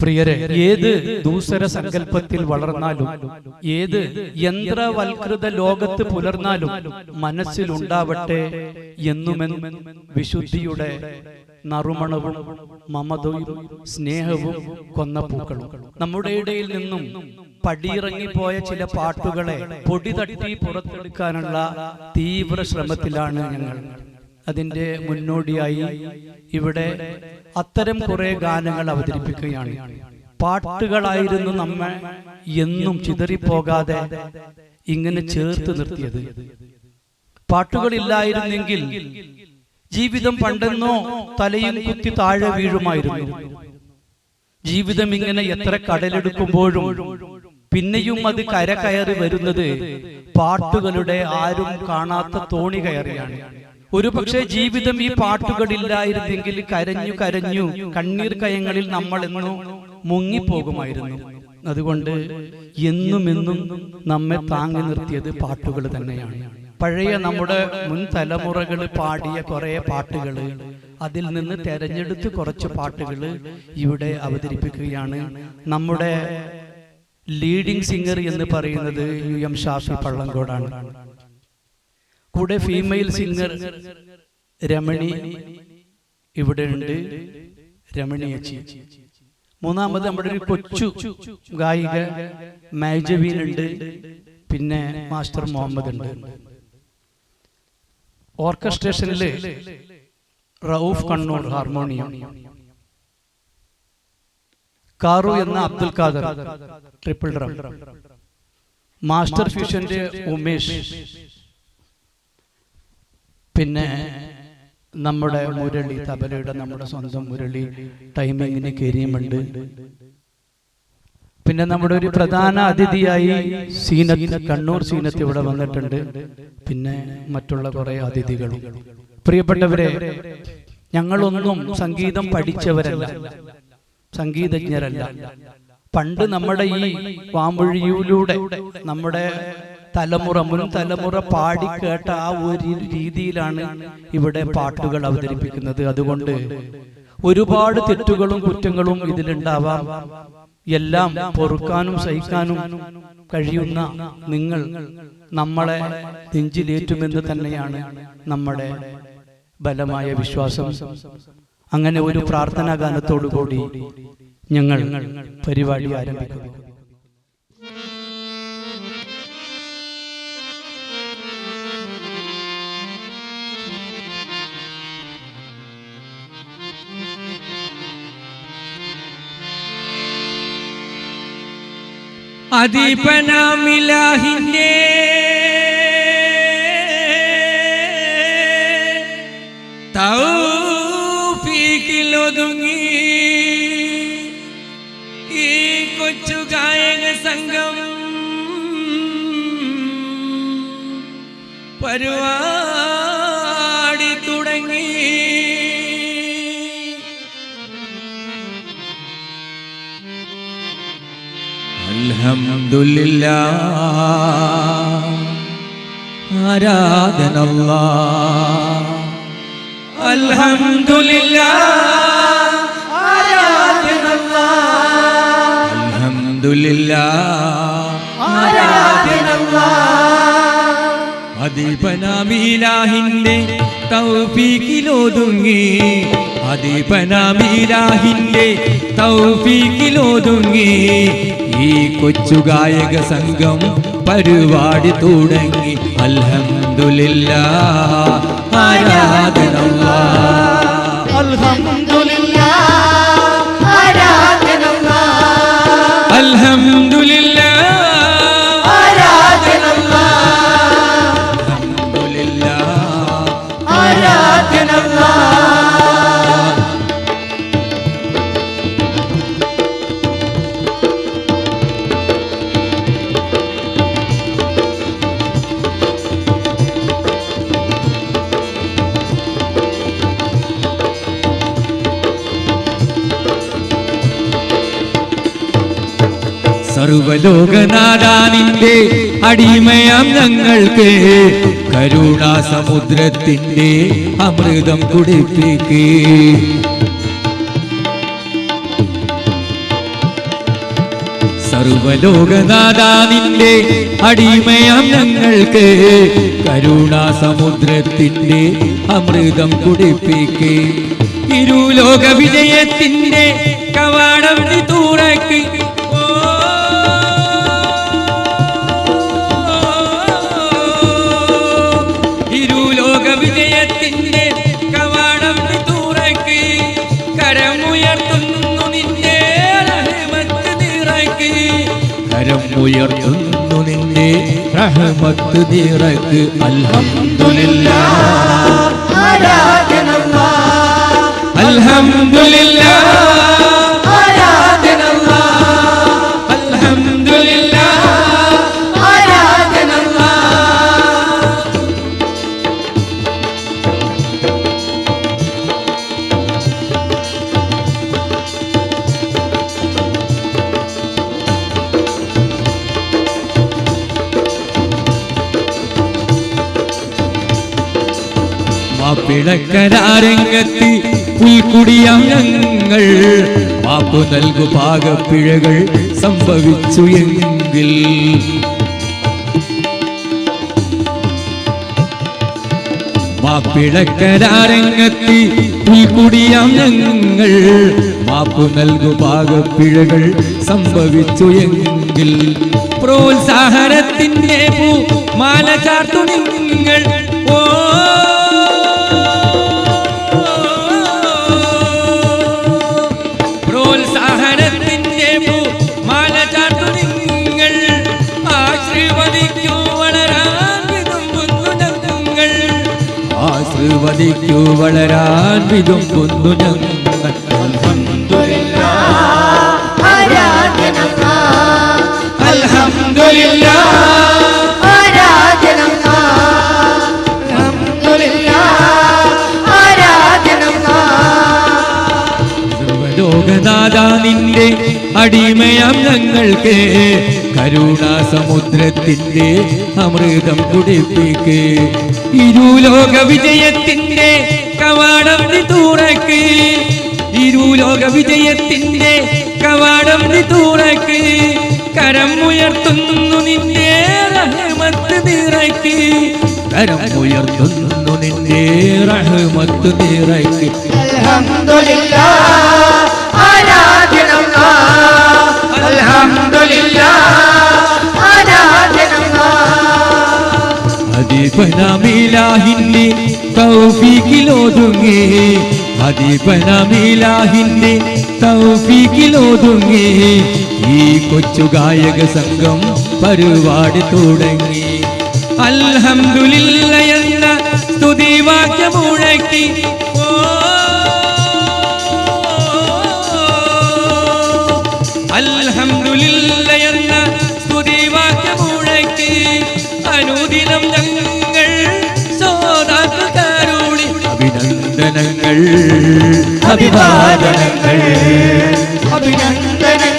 പ്രിയരെ ഏത് ദൂസര സങ്കല്പത്തിൽ വളർന്നാലും ഏത് യന്ത്രവൽകൃത ലോകത്ത് പുലർന്നാലും മനസ്സിലുണ്ടാവട്ടെ എന്നുമെന്നും വിശുദ്ധിയുടെ നറുമണവും മമതയും സ്നേഹവും കൊന്ന പൂക്കളും. നമ്മുടെ ഇടയിൽ നിന്നും പടിയിറങ്ങിപ്പോയ ചില പാട്ടുകളെ പൊടി തട്ടി പുറത്തെടുക്കാനുള്ള തീവ്ര ശ്രമത്തിലാണ് ഞങ്ങൾ അതിന്റെ മുന്നോടിയായി ഇവിടെ അത്തരം കുറെ ഗാനങ്ങൾ അവതരിപ്പിക്കുകയാണ്. പാട്ടുകളായിരുന്നു നമ്മെ എന്നും ചിതറിപ്പോകാതെ ഇങ്ങനെ ചേർത്ത് നിർത്തിയത്. പാട്ടുകളില്ലായിരുന്നെങ്കിൽ ജീവിതം പണ്ടെന്നോ തലയും കുത്തി താഴെ വീഴുമായിരുന്നു. ജീവിതം ഇങ്ങനെ എത്ര കടലെടുക്കുമ്പോഴും പിന്നെയും അത് കര കയറി വരുന്നത് പാട്ടുകളുടെ ആരും കാണാത്ത തോണി കയറിയാണ്. ഒരു പക്ഷേ ജീവിതം ഈ പാട്ടുകളില്ലായിരുന്നെങ്കിൽ കരഞ്ഞു കരഞ്ഞു കണ്ണീർ കയങ്ങളിൽ നമ്മൾ എന്നും മുങ്ങിപ്പോകുമായിരുന്നു. അതുകൊണ്ട് എന്നും എന്നും നമ്മെ താങ്ങി നിർത്തിയത് പാട്ടുകൾ തന്നെയാണ്. പഴയ നമ്മുടെ മുൻ തലമുറകൾ പാടിയ കുറെ പാട്ടുകൾ അതിൽ നിന്ന് തെരഞ്ഞെടുത്ത് കുറച്ച് പാട്ടുകൾ ഇവിടെ അവതരിപ്പിക്കുകയാണ്. നമ്മുടെ ലീഡിംഗ് സിംഗർ എന്ന് പറയുന്നത് യു എം ഷാഫി പള്ളങ്കോടാണ് കൂടെ ഫീമെയിൽ സിംഗർ രമണി ഇവിടെ ഉണ്ട്. രമണി അച്ചി മൂന്നാമത് നമ്മുടെ ഒരു കൊച്ചു ഗായിക മാജവീൻ ഉണ്ട് പിന്നെ മാസ്റ്റർ മുഹമ്മദ് ഉണ്ട്. ഓർക്കസ്ട്രേഷനിൽ റൌഫ് കണ്ണൂർ ഹാർമോണിയം. കാറു എന്ന Abdul Khader triple drum master ഫ്യൂഷന്റെ Umesh. പിന്നെ നമ്മുടെ മുരളി തബലയുടെ നമ്മുടെ സ്വന്തം മുരളി ടൈമിങ്ങിന് കരിയുമുണ്ട് പിന്നെ നമ്മുടെ ഒരു പ്രധാന അതിഥിയായി സീനത്ത് കണ്ണൂർ സീനത്ത് ഇവിടെ വന്നിട്ടുണ്ട്. പിന്നെ മറ്റുള്ള കുറെ അതിഥികളും. പ്രിയപ്പെട്ടവരെ ഞങ്ങളൊന്നും സംഗീതം പഠിച്ചവരല്ല. സംഗീതജ്ഞരല്ല. പണ്ട് നമ്മുടെ ഈ വാമൊഴിയിലൂടെ നമ്മുടെ തലമുറ മുൻ തലമുറ പാടി കേട്ട ആ ഒരു രീതിയിലാണ് ഇവിടെ പാട്ടുകൾ അവതരിപ്പിക്കുന്നത്. അതുകൊണ്ട് ഒരുപാട് തെറ്റുകളും കുറ്റങ്ങളും ഇതിലുണ്ടാവാം. എല്ലാം പൊറുക്കാനും സഹിക്കാനും കഴിയുന്ന നിങ്ങൾ നമ്മളെ നെഞ്ചിലേറ്റുമെന്ന് തന്നെയാണ് നമ്മുടെ ബലമായ വിശ്വാസം. അങ്ങനെ ഒരു പ്രാർത്ഥനാ ഗാനത്തോടു കൂടി ഞങ്ങൾ പരിപാടി ആരംഭിക്കുന്നു. അദീപനാമിലാഹിന്റെ തൗഫീഖിലൊതുങ്ങി. ഈ കൊച്ചു ഗായക സംഘം പരിപാടി അൽഹംദുലില്ലാ. ആരാധനല്ലാ. അൽഹംദുലില്ലാ. ആരാധനല്ലാ. അൽഹംദുലില്ലാ. ആരാധനല്ലാ. അദീപനാമീലാഹിന്റെ തൗഫീഖിലൊതുങ്ങി. അദീപനാമീലാഹിന്റെ തൗഫീക്കിലൊതുങ്ങി ഈ കൊച്ചു ഗായക സംഘം പരിപാടി തുടങ്ങി. അൽഹംദുലില്ലാ ആരാധനല്ലാ സർവലോകനാഥാനിന്റെ അടിമയാം ഞങ്ങൾക്ക്. കരുണാ സമുദ്രത്തിന്റെ അമൃതം കുടിപ്പിക്കേ. സർവലോകനാഥാ നിന്റെ അടിമയാം ഞങ്ങൾക്ക്. കരുണാസമുദ്രത്തിന്റെ അമൃതം കുടിപ്പിക്ക്. ഇരുലോക വിജയത്തിന്റെ കവാടം തുറക്ക് കരം ഉയർത്തുന്നു നിന്റെ റഹ്മത്ത് നിറക്ക് അൽഹംദുലില്ലാ. അൽഹംദുലില്ലാ. മാപ്പിളക്കരാരംഗത്ത് പുൽക്കുടിയാം ഞങ്ങൾ മാപ്പു നൽകു പാകപ്പിഴകൾ സംഭവിച്ചു എങ്കിൽ. മാപ്പിളക്കരാരംഗത്ത് പുൽക്കുടിയാം ഞങ്ങൾ മാപ്പു നൽകു പാകപ്പിഴകൾ സംഭവിച്ചു എങ്കിൽ. പ്രോത്സാഹനത്തിന്റെ പൂ മാല ചാർത്തു നിങ്ങൾ. ഓ വളരാൻ വിതുമ്പുന്നു ഞങ്ങൾ. അൽഹംദുലില്ലാ. സർവലോകനാഥ നിന്റെ അടിമയാം ഞങ്ങൾക്ക്. കരുണാസമുദ്രത്തിന്റെ അമൃതം കുടിപ്പിക്ക്. ഇരുലോക വിജയത്തിന്റെ കവാടം തുറക്ക് ഇരുലോക വിജയത്തിന്റെ കവാടം തുറക്ക് കരം ഉയർത്തുന്നു നിന്റെ റഹ്മത്ത് നിറയ്ക്ക്. കരം ഉയർത്തുന്നു നിന്റെ റഹ്മത്ത് നിറയ്ക്ക്. അദീപനമിലാഹിന്റെ തൗഫീഖിലോതുങ്ങി. അദീപനമിലാഹിന്റെ തൗഫീഖിലോതുങ്ങി. ഈ കൊച്ചു ഗായക സംഘം പരിപാടി തുടങ്ങി. അൽഹംദുലില്ല എന്ന സ്തുതി വാക്യമുഴക്കി ഓ അൽഹംദുലില്ല എന്ന സ്തുതി വാക്യമുഴക്കി അനുദിനം അഭിനന്ദനങ്ങൾ അഭിവാദനങ്ങൾ അഭിനന്ദനങ്ങൾ.